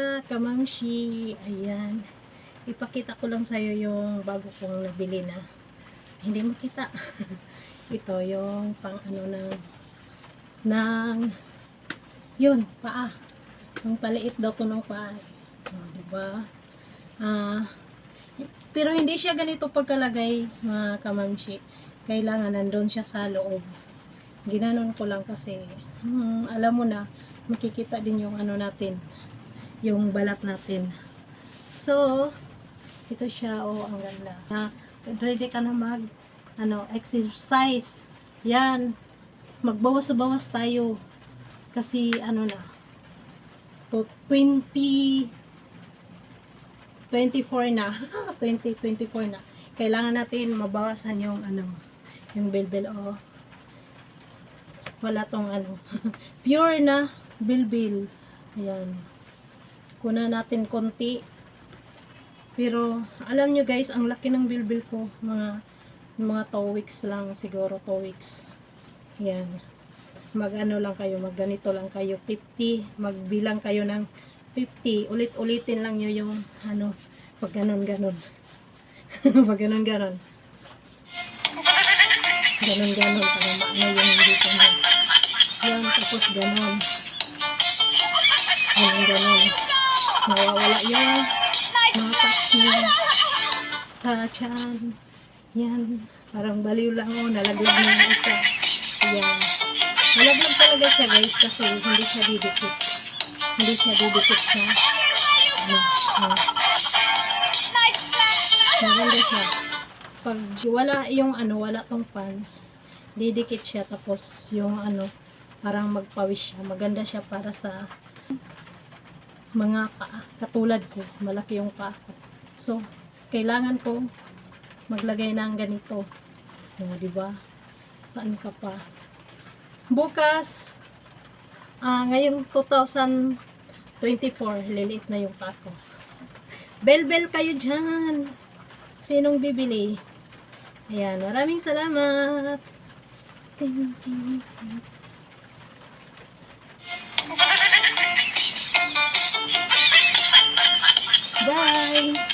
mga kamamshi. Ayan. Ipakita ko lang sa'yo yung bago kong nabili na. Hindi makita. Ito yung pang ano ng ng yun, paa. Yung paliit daw to ng paa. Oh, diba? Ah, pero hindi siya ganito pagkalagay, mga kamamshi. Kailangan nandun siya sa loob. Ginanon ko lang kasi, hmm, alam mo na, makikita din yung ano natin, yung balat natin. So, ito siya, oh, ang ganda. Na, ready ka na mag, ano, exercise. Yan. Magbawas-bawas tayo. Kasi, ano na, to 20, 24 na. 20, 24 na. Kailangan natin mabawasan yung, ano, yung bilbil, oh. Wala tong, ano, pure na bilbil. Ayan. Kuna natin konti. Pero, alam nyo guys, ang laki ng bilbil ko. Mga, mga 2 weeks lang, siguro 2 weeks. Ayan. Mag ano lang kayo, mag ganito lang kayo, 50. Magbilang kayo ng 50. Ulit-ulitin lang nyo yung, ano, pag ganon ganon. pag ganon ganon. Ganon ganon, para maano yung hindi ko. Yan, tapos ganon. Ganon ganon. Mawawala yung mga niya sa tiyan. Yan. Parang baliw lang oh, nalaglag na yung isa. Yan. Nalaglag talaga siya guys kasi hindi siya didikit. Hindi siya didikit sa ano. Maganda siya. Pag wala yung ano, wala tong pants, didikit siya tapos yung ano, parang magpawis siya. Maganda siya para sa mga paa. Katulad ko, malaki yung paa ko. So, kailangan ko maglagay ng ganito. O, di ba? Saan ka pa? Bukas, ah ngayong 2024, liliit na yung paa ko. Bell-bell kayo dyan. Sinong bibili? Ayan, maraming salamat. Ting, ting, watching.